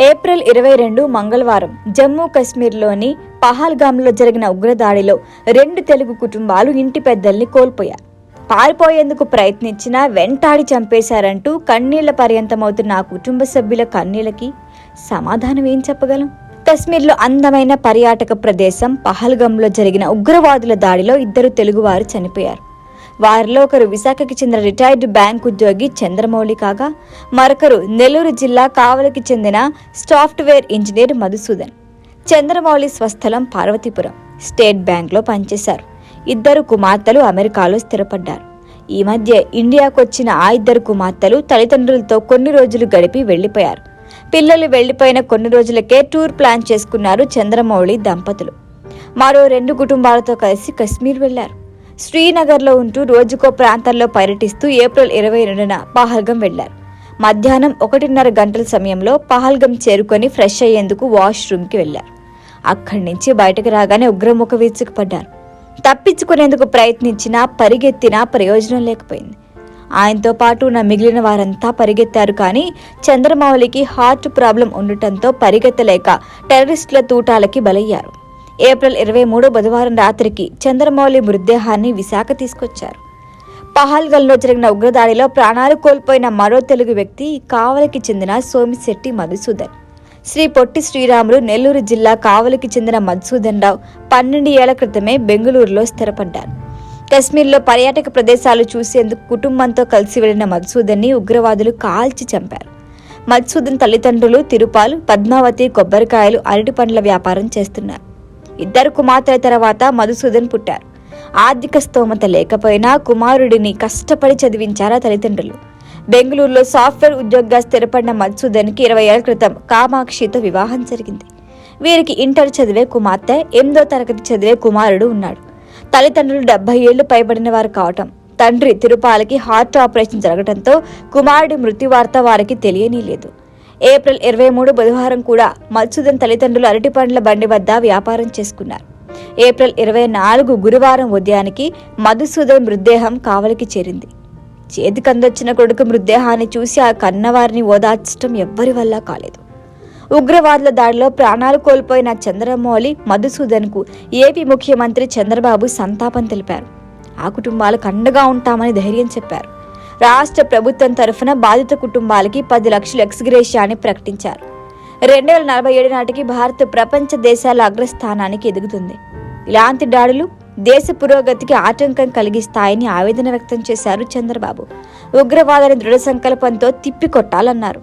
April ఇరవై రెండు మంగళవారం జమ్మూ కశ్మీర్లోని పహల్గామ్లో జరిగిన ఉగ్రదాడిలో రెండు తెలుగు కుటుంబాలు ఇంటి పెద్దల్ని కోల్పోయారు పారిపోయేందుకు ప్రయత్నించినా వెంటాడి చంపేశారంటూ కన్నీళ్ళ పర్యంతమవుతున్న ఆ కుటుంబ సభ్యుల కన్నీళ్ళకి సమాధానం ఏం చెప్పగలం? కశ్మీర్లో అందమైన పర్యాటక ప్రదేశం పహల్గంలో జరిగిన ఉగ్రవాదుల దాడిలో ఇద్దరు తెలుగువారు చనిపోయారు. వారిలో ఒకరు విశాఖకి చెందిన రిటైర్డ్ బ్యాంక్ ఉద్యోగి చంద్రమౌళి కాగా మరొకరు నెల్లూరు జిల్లా కావలికి చెందిన సాఫ్ట్వేర్ ఇంజనీర్ మధుసూదన్. చంద్రమౌళి స్వస్థలం పార్వతీపురం స్టేట్ బ్యాంక్లో పనిచేశారు. ఇద్దరు కుమార్తెలు అమెరికాలో స్థిరపడ్డారు. ఈ మధ్య ఇండియాకు వచ్చిన ఆ ఇద్దరు కుమార్తెలు తల్లిదండ్రులతో కొన్ని రోజులు గడిపి వెళ్ళిపోయారు పిల్లలు వెళ్ళిపోయిన కొన్ని రోజులకే టూర్ ప్లాన్ చేసుకున్నారు చంద్రమౌళి దంపతులు. మరో రెండు కుటుంబాలతో కలిసి కశ్మీర్ వెళ్ళారు శ్రీనగర్లో ఉంటూ రోజుకో ప్రాంతాల్లో పర్యటిస్తూ ఏప్రిల్ ఇరవై రెండున పహల్గం వెళ్ళారు మధ్యాహ్నం ఒకటిన్నర గంటల సమయంలో పహల్గం చేరుకొని ఫ్రెష్ అయ్యేందుకు వాష్రూమ్కి వెళ్ళారు అక్కడి నుంచి బయటకు రాగానే ఉగ్రముఖ విరుచుకుపడ్డారు తప్పించుకునేందుకు ప్రయత్నించినా పరిగెత్తినా ప్రయోజనం లేకపోయింది. ఆయనతో పాటు ఉన్న మిగిలిన వారంతా పరిగెత్తారు కానీ చంద్రమౌళికి హార్ట్ ప్రాబ్లం ఉండటంతో పరిగెత్తలేక టెర్రరిస్టుల తూటాలకి బలయ్యారు. ఏప్రిల్ ఇరవై మూడు బుధవారం రాత్రికి చంద్రమౌళి మృతదేహాన్ని విశాఖ తీసుకొచ్చారు. పహల్గల్లో జరిగిన ఉగ్రదాడిలో ప్రాణాలు కోల్పోయిన మరో తెలుగు వ్యక్తి కావలికి చెందిన సోమిశెట్టి మధుసూదన్. శ్రీ పొట్టి శ్రీరాములు నెల్లూరు జిల్లా కావలికి చెందిన మధుసూదన్ రావు పన్నెండు ఏళ్ళ క్రితమే బెంగళూరులో స్థిరపడ్డారు. కశ్మీర్లో పర్యాటక ప్రదేశాలు చూసేందుకు కుటుంబంతో కలిసి వెళ్ళిన మధుసూదన్ని ఉగ్రవాదులు కాల్చి చంపారు. మధుసూదన్ తల్లిదండ్రులు తిరుపాలు పద్మావతి కొబ్బరికాయలు అరటి పండ్ల వ్యాపారం చేస్తున్నారు. ఇద్దరు కుమార్తెల తర్వాత మధుసూదన్ పుట్టారు. ఆర్థిక స్తోమత లేకపోయినా కుమారుడిని కష్టపడి చదివించారా తల్లిదండ్రులు. బెంగళూరులో సాఫ్ట్వేర్ ఉద్యోగిగా స్థిరపడిన మధుసూదన్కి ఇరవై ఏళ్ళ క్రితం కామాక్షితో వివాహం జరిగింది. వీరికి ఇంటర్ చదివే కుమార్తె ఎనిమిదో తరగతి చదివే కుమారుడు ఉన్నాడు. తల్లిదండ్రులు డెబ్బై ఏళ్ళు పైబడిన వారు కావటం తండ్రి తిరుపాలకి హార్ట్ ఆపరేషన్ జరగడంతో కుమారుడి మృత్యు వార్త వారికి తెలియనీ లేదు. ఏప్రిల్ ఇరవై మూడు బుధవారం కూడా మధుసూదన్ తల్లిదండ్రులు అరటి పండ్ల బండి వద్ద వ్యాపారం చేసుకున్నారు. ఏప్రిల్ ఇరవై నాలుగు గురువారం ఉదయానికి మధుసూదన్ మృతదేహం కావలికి చేరింది. చేతికందొచ్చిన కొడుకు మృతదేహాన్ని చూసి ఆ కన్నవారిని ఓదార్చడం ఎవ్వరి వల్ల కాలేదు. ఉగ్రవాదుల దాడిలో ప్రాణాలు కోల్పోయిన చంద్రమౌళి మధుసూదన్కు ఏపీ ముఖ్యమంత్రి చంద్రబాబు సంతాపం తెలిపారు. ఆ కుటుంబాలకు అండగా ఉంటామని ధైర్యం చెప్పారు. రాష్ట్ర ప్రభుత్వం తరఫున బాధిత కుటుంబాలకి పది లక్షలు ఎక్స్గ్రేషియాని ప్రకటించారు. రెండు వేల నలభై ఏడు నాటికి భారత్ ప్రపంచ దేశాల అగ్రస్థానానికి ఎదుగుతుంది. ఇలాంటి దాడులు దేశ పురోగతికి ఆటంకం కలిగిస్తాయని ఆవేదన వ్యక్తం చేశారు చంద్రబాబు. ఉగ్రవాదాన్ని దృఢ సంకల్పంతో తిప్పికొట్టాలన్నారు.